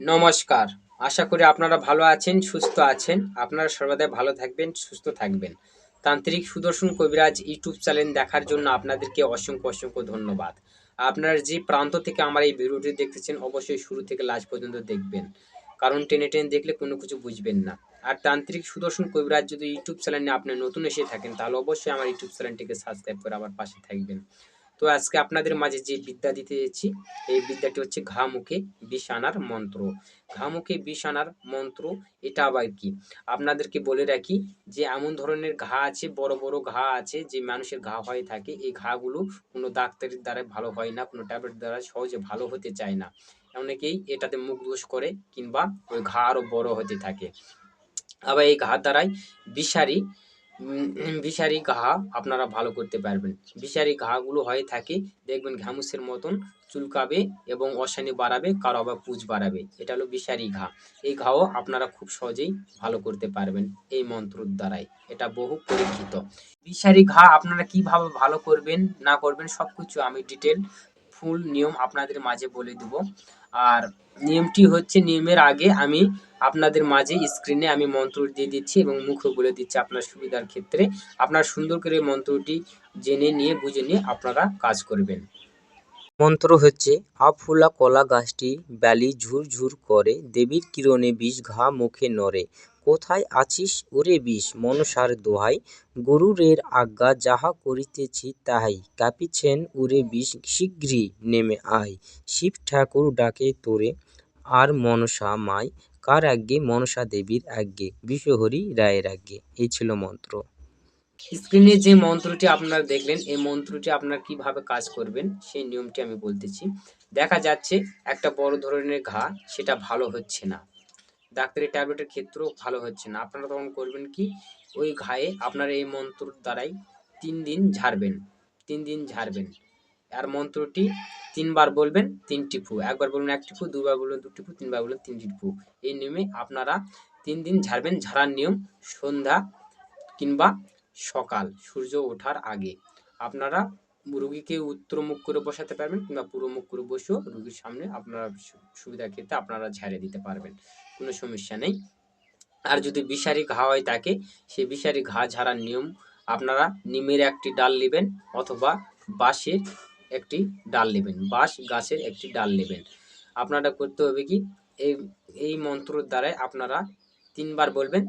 নমস্কার। আশা করি আপনারা ভালো আছেন, সুস্থ আছেন। আপনারা সর্বদাই ভালো থাকবেন, সুস্থ থাকবেন। তান্ত্রিক সুদর্শন কবিরাজ ইউটিউব চ্যানেল দেখার জন্য আপনাদেরকে অসংখ্য অসংখ্য ধন্যবাদ। আপনারা যে প্রান্ত থেকে আমার এই ভিডিওটি দেখতেছেন, অবশ্যই শুরু থেকে লাস্ট পর্যন্ত দেখবেন। কারণ টেনে টেনে দেখলে কোনো কিছু বুঝবেন না। আর তান্ত্রিক সুদর্শন কবিরাজ যদি ইউটিউব চ্যানেলে আপনি নতুন এসে থাকেন, তাহলে অবশ্যই আমার ইউটিউব চ্যানেলটিকে সাবস্ক্রাইব করে আমার পাশে থাকবেন। তো আজকে আপনাদের মাঝে যে বিদ্যা দিতে যাচ্ছি, এই বিদ্যাটি হচ্ছে ঘা মুখে বিষ আনার মন্ত্র। ঘা মুখে বিষ আনার মন্ত্র এটা আবার কি? আপনাদেরকে বলে রাখি যে এমন ধরনের ঘা আছে, বড় বড় ঘা আছে, যে মানুষের ঘা হয়ে থাকে, এই ঘাগুলো কোনো ডাক্তারের দ্বারা ভালো হয় না, কোনো ট্যাবলেট দ্বারা সহজে ভালো হতে চায় না। অনেকেই এটাতে মুখ দোষ করে কিংবা ওই ঘা আরও বড় হতে থাকে। আবার এই ঘা দ্বারাই বিষারি বিষারি ঘা আপনারা ভালো করতে পারবেন। বিষারি ঘাগুলো হয়ে থাকে, দেখবেন ঘামুসের মতন চুলকাবে এবং অশানি বাড়াবে, কারও আবার পুজ বাড়াবে। এটা হলো বিষারি ঘা। এই ঘাও আপনারা খুব সহজেই ভালো করতে পারবেন এই মন্ত্রর দ্বারাই। এটা বহু পরীক্ষিত। বিষারি ঘা আপনারা কীভাবে ভালো করবেন, না করবেন সব কিছু আমি ডিটেল, ফুল নিয়ম আপনাদের মাঝে বলে দেব। আর নিয়মটি হচ্ছে, নিয়মের আগে আমি আপনাদের মাঝে স্ক্রিনে আমি মন্ত্র দিয়ে দিচ্ছি এবং মুখে বলে দিচ্ছি আপনার সুবিধার ক্ষেত্রে। আপনার সুন্দর করে মন্ত্রটি জেনে নিয়ে, বুঝে নিয়ে আপনারা কাজ করবেন। মন্ত্র হচ্ছে, আফুলা কলা গাছটি ব্যালি ঝুরঝুর করে, দেবীর কিরণে বিষ ঘা মুখে নরে কোথায় আছিস ওরে বিষ? মনসার দোহাই। গরুরের আজ্ঞা যাহা করিতেছি তাহাই। কাঁপিছেন উরে বিষ শীঘ্রই নেমে আয়। শিব ঠাকুর ডাকে তোরে, আর মনসা মাই কার আজ্ঞে? মনসা দেবীর আজ্ঞে। বিশ্বহরি রায়ের আজ্ঞে। এই ছিল মন্ত্র। স্ক্রিনে যে মন্ত্রটি আপনারা দেখলেন, এই মন্ত্রটি আপনারা কীভাবে কাজ করবেন, সেই নিয়মটি আমি বলতেছি। দেখা যাচ্ছে একটা বড় ধরনের ঘা, সেটা ভালো হচ্ছে না। ডাক্তারি ট্যাবলেটের ক্ষেত্রেও ভালো হচ্ছে না। আপনারা তখন করবেন কি, ওই ঘায়ে আপনারা এই মন্ত্রর দ্বারাই তিন দিন ঝাড়বেন। তিন দিন ঝাড়বেন। আর মন্ত্রটি তিনবার বলবেন তিনটি ফু। একবার বলবেন একটি ফু, দুবার বলবেন দুটি ফু, তিনবার বলবেন তিনটি ফু। এই নিয়মে আপনারা তিন দিন ঝাড়বেন, ঝাড়ার নিয়ম সন্ধ্যা কিংবা সকাল, সূর্য ওঠার আগে। আপনারা রুগীকে উত্তর মুখ করে বসাতে পারবেন কিংবা পুরো মুখ করে বসেও রুগীর সামনে আপনারা সু- সুবিধার ক্ষেত্রে আপনারা ঝাড়ে দিতে পারবেন, কোনো সমস্যা নেই। আর যদি বিষারি ঘা হয় তাকে, সেই বিষারি ঘা ঝাড়ার নিয়ম আপনারা নিমের একটি ডাল নেবেন অথবা বাঁশের একটি ডাল নেবেন, বাঁশ গাছের একটি ডাল নেবেন। আপনারা করতে হবে কি, এই এই মন্ত্রর দ্বারাই আপনারা তিনবার বলবেন,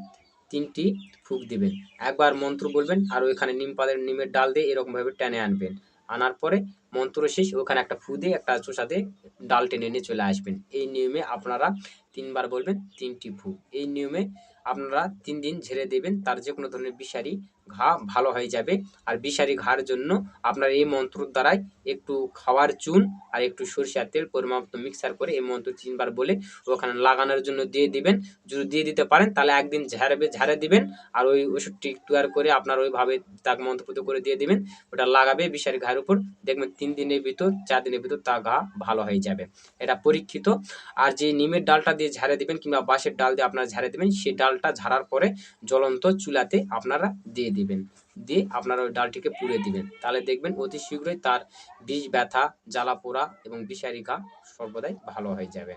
তিনটি ফুক দিবেন। একবার মন্ত্র বলবেন আর ওইখানে নিম পাতার নিমের ডাল দিয়ে এরকমভাবে টেনে আনবেন। আনার পরে মন্ত্র শেষ, ওখানে একটা ফু দিয়ে, একটা চোষা দিয়ে ডাল টেনে নিয়ে চলে আসবেন। এই নিয়মে আপনারা তিনবার বলবেন, তিনটি ফু এই নিয়মে আপনারা তিন দিন ঝেড়ে দেবেন, তার যে কোনো ধরনের বিষারি ঘা ভালো হয়ে যাবে। আর বিষারি ঘার জন্য আপনার এই মন্ত্রর দ্বারাই একটু খাওয়ার চুন আর একটু সরিষার তেল পরিমাণ মিক্সার করে এই মন্ত্র তিনবার বলে ওখানে লাগানোর জন্য দিয়ে দিবেন। যদি দিয়ে দিতে পারেন তাহলে একদিন ঝাড়বে, ঝাড়ে দিবেন আর ওই ওষুধটি তৈরি করে আপনার ওইভাবে তাক মন্ত্রপুত করে দিয়ে দিবেন। ওটা লাগাবে বিষারি ঘায়ের উপর। দেখবেন তিন দিনের ভিতর, চার দিনের ভিতর তা ঘা ভালো হয়ে যাবে। এটা পরীক্ষিত। আর যে নিমের ডালটা দিয়ে ঝাড়ে দিবেন কিংবা বাঁশের ডাল দিয়ে আপনারা ঝাড়ে দিবেন, সেই ডালটা ঝাড়ার পরে জ্বলন্ত চুলাতে আপনারা দিয়ে দিবেন। দিয়ে আপনারা ওই ডালটিকে পুড়ে দিবেন। তাহলে দেখবেন অতি শীঘ্রই তার বিষ, ব্যথা জ্বালা পোড়া এবং বিষারিকা সর্বদাই ভালো হয়ে যাবে।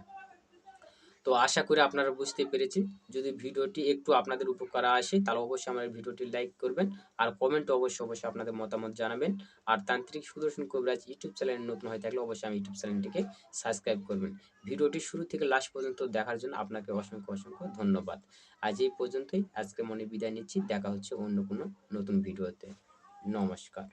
তো আশা করি আপনারা বুঝতে পেরেছেন। যদি ভিডিওটি একটু আপনাদের উপকার আসে, তাহলে অবশ্যই আমার ভিডিওটি লাইক করবেন আর কমেন্ট অবশ্যই অবশ্যই আপনাদের মতামত জানাবেন। আর তান্ত্রিক সুদর্শন কবিরাজ ইউটিউব চ্যানেল নতুন হয়ে থাকলে অবশ্যই আমি ইউটিউব চ্যানেলটিকে সাবস্ক্রাইব করবেন। ভিডিওটি শুরু থেকে লাস্ট পর্যন্ত দেখার জন্য আপনাকে অসংখ্য অসংখ্য ধন্যবাদ। আজ এই পর্যন্তই। আজকে মনে বিদায় নিচ্ছি। দেখা হচ্ছে অন্য কোনো নতুন ভিডিওতে। নমস্কার।